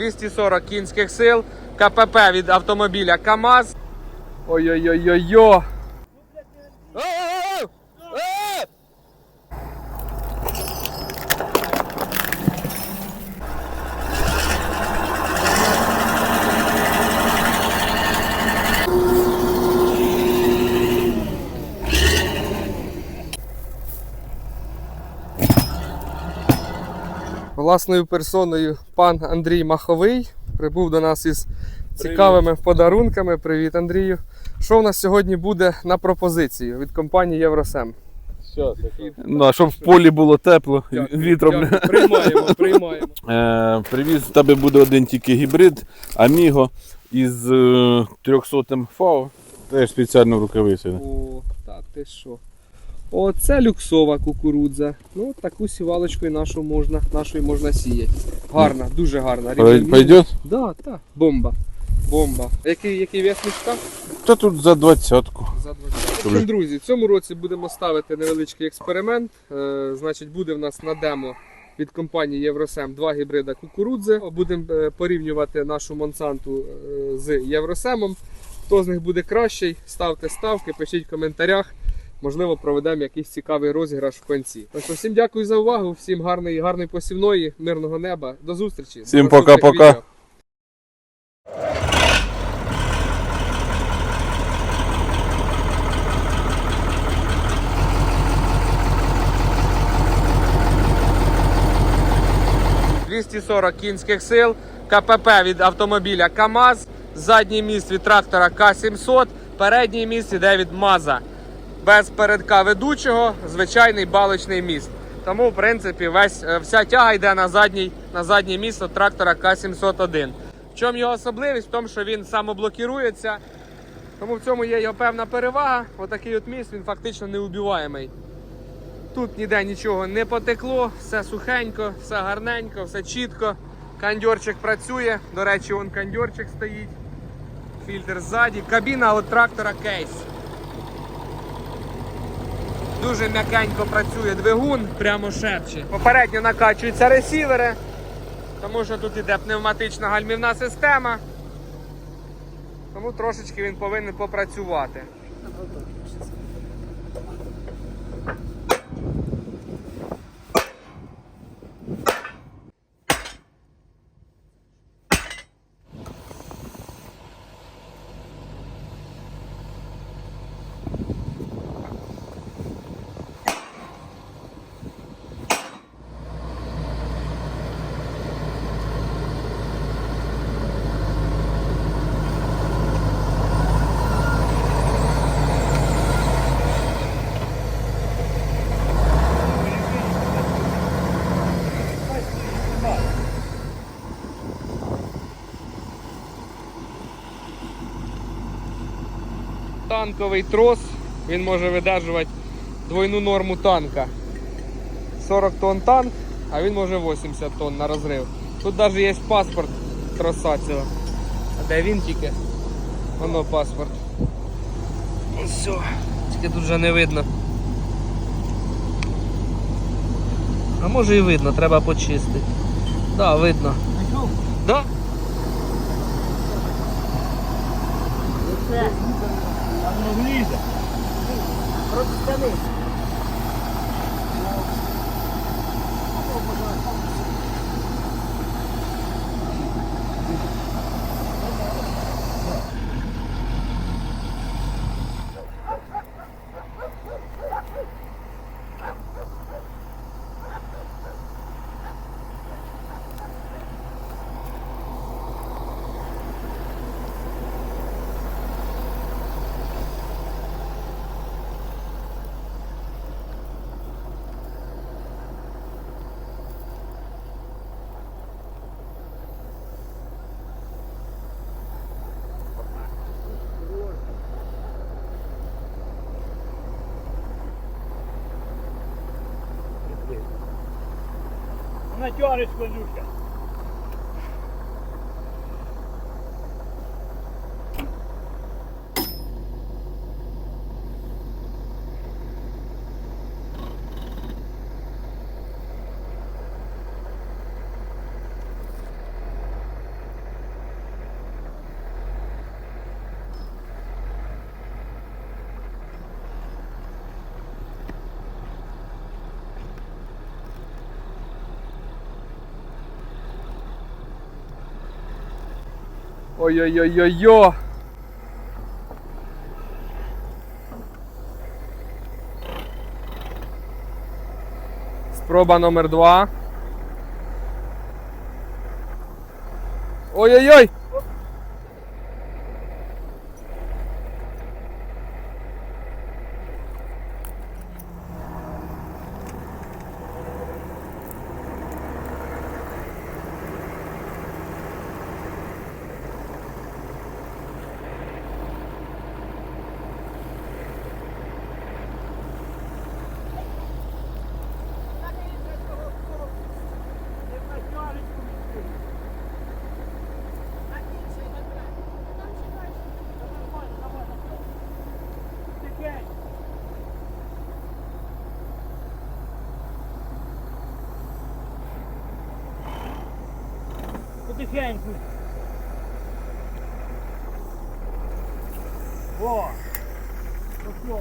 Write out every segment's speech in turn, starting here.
240 кінських сил, КПП від автомобіля КАМАЗ. Ой-ой-ой-ой-ой. Власною персоною пан Андрій Маховий прибув до нас із цікавими подарунками. Привіт, Андрію. Що в нас сьогодні буде на пропозицію від компанії Євросем? Ну, а щоб в полі було тепло, вітром. не- Приймаємо, приймаємо. Е, привіз, в тебе буде один тільки гібрид Amigo із е, 300 фау. Теж спеціально в рукавиці. О, так, ти що? О, це люксова кукурудза. Ну, таку сівалочкою нашу можна, нашою можна сіяти. Гарна, дуже гарна. Пойдет? Да, так. Бомба. Бомба. Який, який вес мішка? Та тут за двадцятку. За 20. В друзі, в цьому році будемо ставити невеличкий експеримент. Е, значить, буде в нас на демо від компанії Євросем два гібрида кукурудзи. Будемо е, порівнювати нашу Монсанту е, з Євросемом. Хто з них буде кращий, ставте ставки, пишіть в коментарях. Можливо, проведемо якийсь цікавий розіграш в кінці. Так що всім дякую за увагу, всім гарної, гарної посівної, мирного неба. До зустрічі. Всім пока-пока. відео. – 240 кінських сил, КПП від автомобіля КАМАЗ, задній міст від трактора К700, передній міст іде від МАЗа. Без передка ведучого, звичайний балочний міст. Тому, в принципі, весь, е, вся тяга йде на задній, на заднє місто трактора К701. В чому його особливість? В тому, що він самоблокірується. Тому в цьому є його певна перевага. Отакий от міст, він фактично неубиваємий. Тут ніде нічого не потекло, все сухенько, все гарненько, все чітко. Кандьорчик працює. До речі, вон кандьорчик стоїть. Фільтр ззаді. Кабіна от трактора кейс. Дуже м'якенько працює двигун, прямо шепче. Попередньо накачуються ресівери, тому що тут іде пневматична гальмівна система. Тому трошечки він повинен попрацювати. Танковий трос, він може видержувати двойну норму танка. 40 тонн танк, а він може 80 тонн на розрив. Тут навіть є паспорт троса цього. А де він тільки? Воно паспорт. І все. Тільки тут вже не видно. А може і видно, треба почистити. Так, да, видно. Да? влізе. Протистани. Натягнеш конюшка. Ой-ой-ой-ой-ой. Спроба номер два. Ой-ой-ой! Потихеньку. О! Пошел.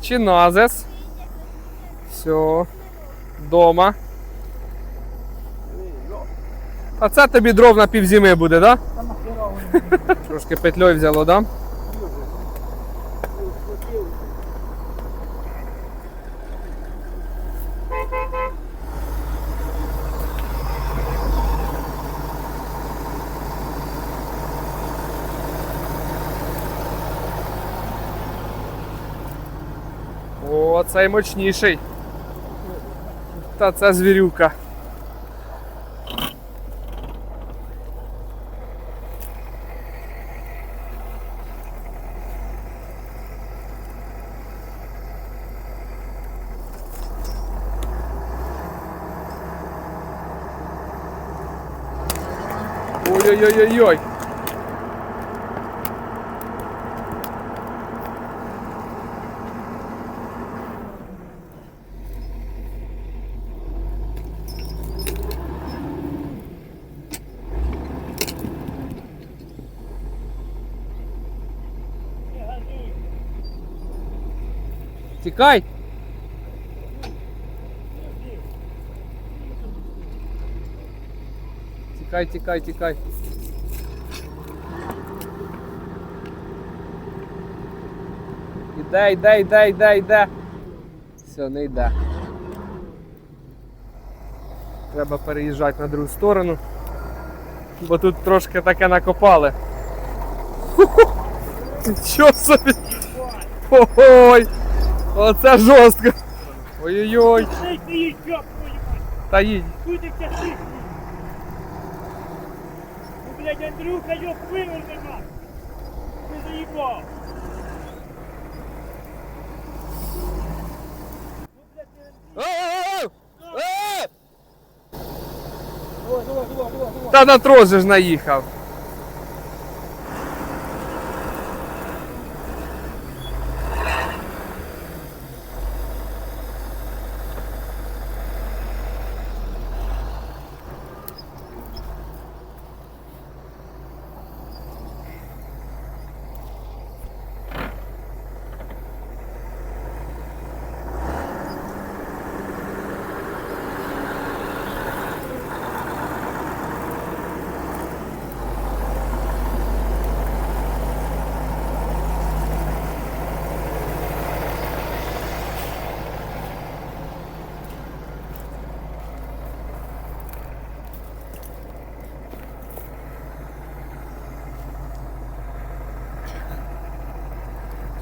Чиназес. Все. Дома. А це тобі дров на півзими буде, да? Там нахера Трошки петлею взяло, да? О, цей мощніший. Та це звірюка. Ой-ой-ой-ой-ой. Тікай! Тікай, тікай, тікай. Іде, йде, йде, йде, йде. Все, не йде. Треба переїжджати на другу сторону. Бо тут трошки таке накопали. Ху-ху! Що собі? Ой! Оце жорстко! Ой-ой-ой! Дай ти їй чоп, твою мать. Та їдь! Куди ти ти? Ну, блядь, Андрюха, йоп, виверни нас. Ти заїбав. Ну, блядь, ти- Е-е-е! Е! Давай, давай, давай, давай, давай. Та на трос же ж наїхав.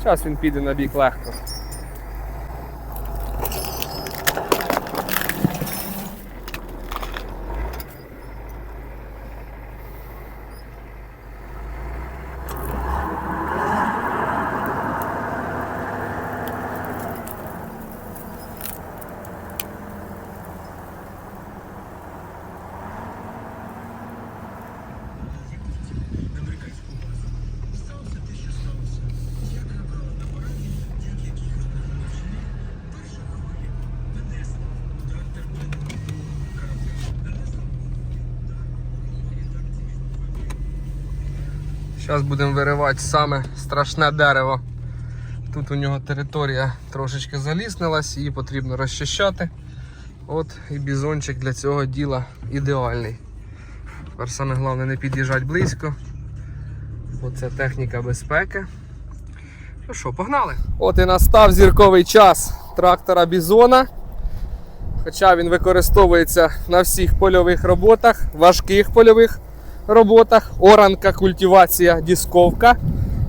Зараз він піде на бік легко. Зараз будемо виривати саме страшне дерево Тут у нього територія трошечки заліснилась, її потрібно розчищати. От і бізончик для цього діла ідеальний. Тепер саме головне не під'їжджати близько, бо це техніка безпеки. Ну що, погнали? От і настав зірковий час трактора Бізона. Хоча він використовується на всіх польових роботах, важких польових роботах, оранка, культивація, дісковка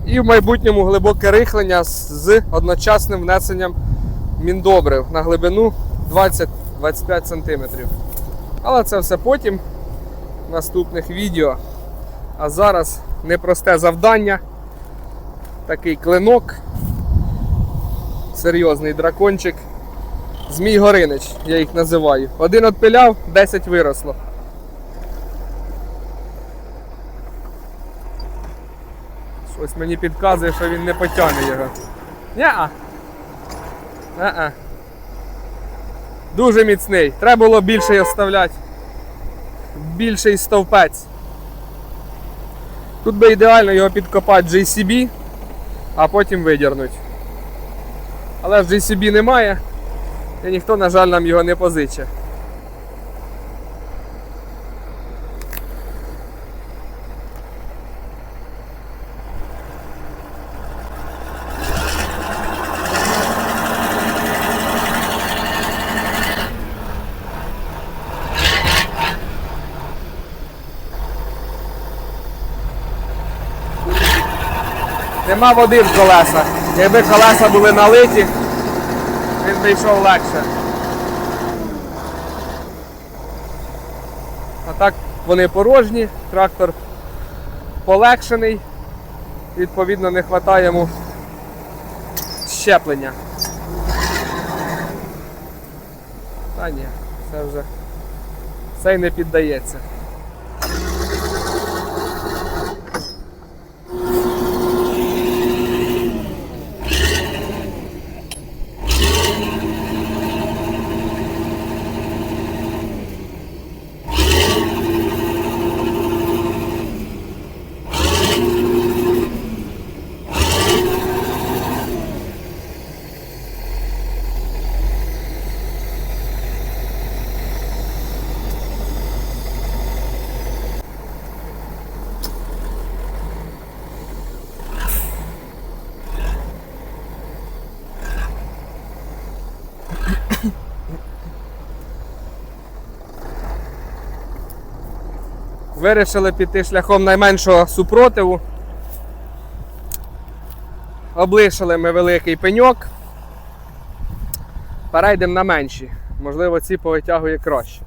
і в майбутньому глибоке рихлення з- одночасним внесенням міндобрив на глибину 20-25 см. Але це все потім в наступних відео. А зараз непросте завдання. Такий клинок. Серйозний дракончик. Змій Горинич, я їх називаю. Один отпиляв, 10 виросло. Щось мені підказує, що він не потягне його. Ня-а. Не-а. Дуже міцний. Треба було більше його. Більший стовпець. Тут би ідеально його підкопати JCB, а потім видірнуть. Але ж JCB немає, і ніхто, на жаль, нам його не позиче. Нема води в колесах. Якби колеса були налиті, він би йшов легше. А так вони порожні, трактор полегшений, відповідно не вистачає йому щеплення. Та ні, це вже цей не піддається. Вирішили піти шляхом найменшого супротиву. Облишили ми великий пеньок. Перейдемо на менші. Можливо, ці повитягує краще.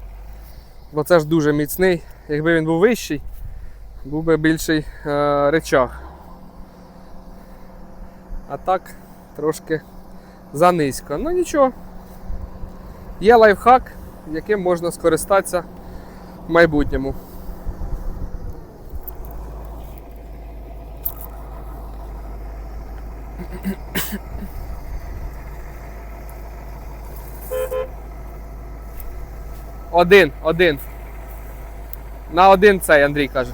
Бо це ж дуже міцний. Якби він був вищий, був би більший е, речах. А так трошки занизько. Ну нічого. Є лайфхак, яким можна скористатися в майбутньому. Один, один. На один цей Андрій каже.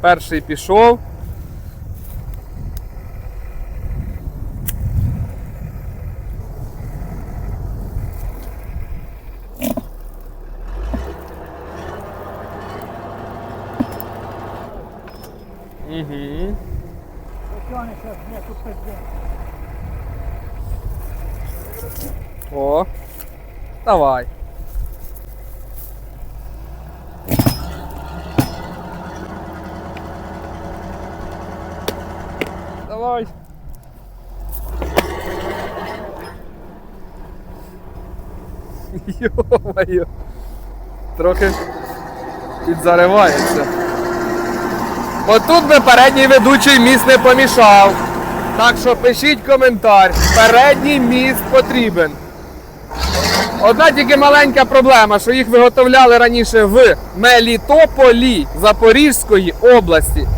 Перший пішов. Угу. О. Давай. Давай. Йо-моє. Трохи підзаривається. Отут би передній ведучий міст не помішав. Так що пишіть коментар. Передній міст потрібен. Одна тільки маленька проблема, що їх виготовляли раніше в Мелітополі Запорізької області.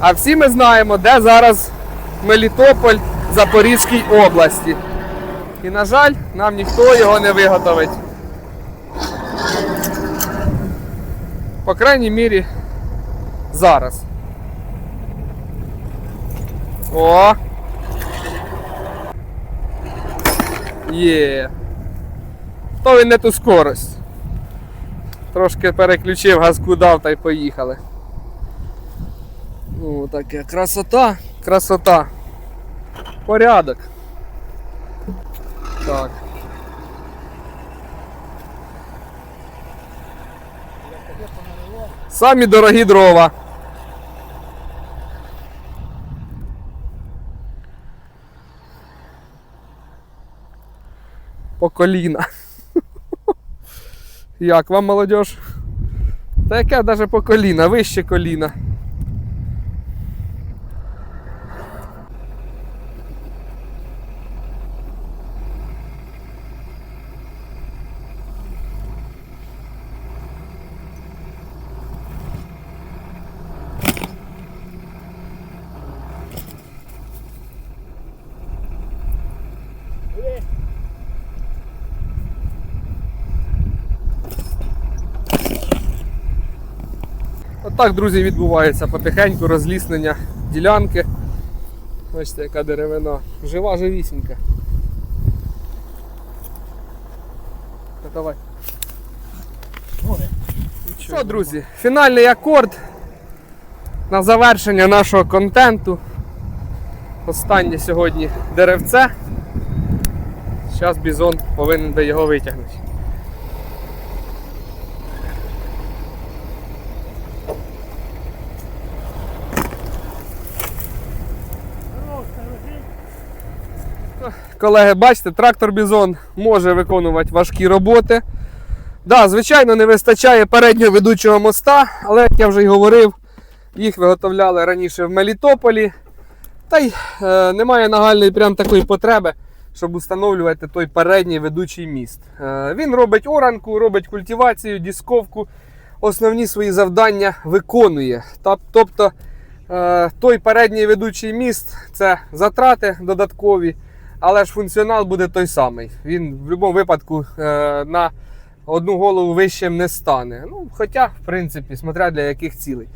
А всі ми знаємо, де зараз Мелітополь Запорізькій області. І, на жаль, нам ніхто його не виготовить. По крайній мірі, зараз. О! Є. То він не ту скорость. Трошки переключив, газку дав та й поїхали. Ну, таке красота, красота. Порядок. Так. Самі дорогі дрова. По коліна. Як вам, молодь? Та яке навіть по коліна, вище коліна. Отак, друзі, відбувається потихеньку розліснення ділянки. Бачите, яка деревина. Жива живісінька. Та давай. Що, друзі, фінальний акорд на завершення нашого контенту. Останнє сьогодні деревце. Зараз бізон повинен би його витягнути. Колеги, бачите, трактор Бізон може виконувати важкі роботи. Да, звичайно, не вистачає переднього ведучого моста, але, як я вже й говорив, їх виготовляли раніше в Мелітополі. Та й е, немає нагальної прям такої потреби, щоб встановлювати той передній ведучий міст. Е, він робить оранку, робить культивацію, дісковку, основні свої завдання виконує. Тобто е, той передній ведучий міст це затрати додаткові, але ж функціонал буде той самий. Він в будь-якому випадку е, на одну голову вищим не стане. Ну, хоча, в принципі, смотря для яких цілей.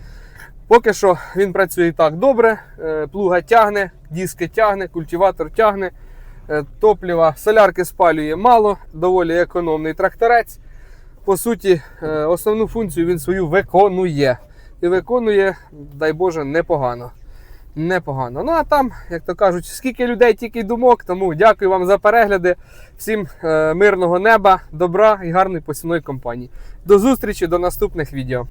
Поки що він працює і так добре, е, плуга тягне, диски тягне, культиватор тягне, е, топлива, солярки спалює мало, доволі економний тракторець. По суті, основну функцію він свою виконує. І виконує, дай Боже, непогано. Непогано. Ну а там, як то кажуть, скільки людей, тільки й думок. Тому дякую вам за перегляди. Всім е, мирного неба, добра і гарної посівної компанії. До зустрічі, до наступних відео.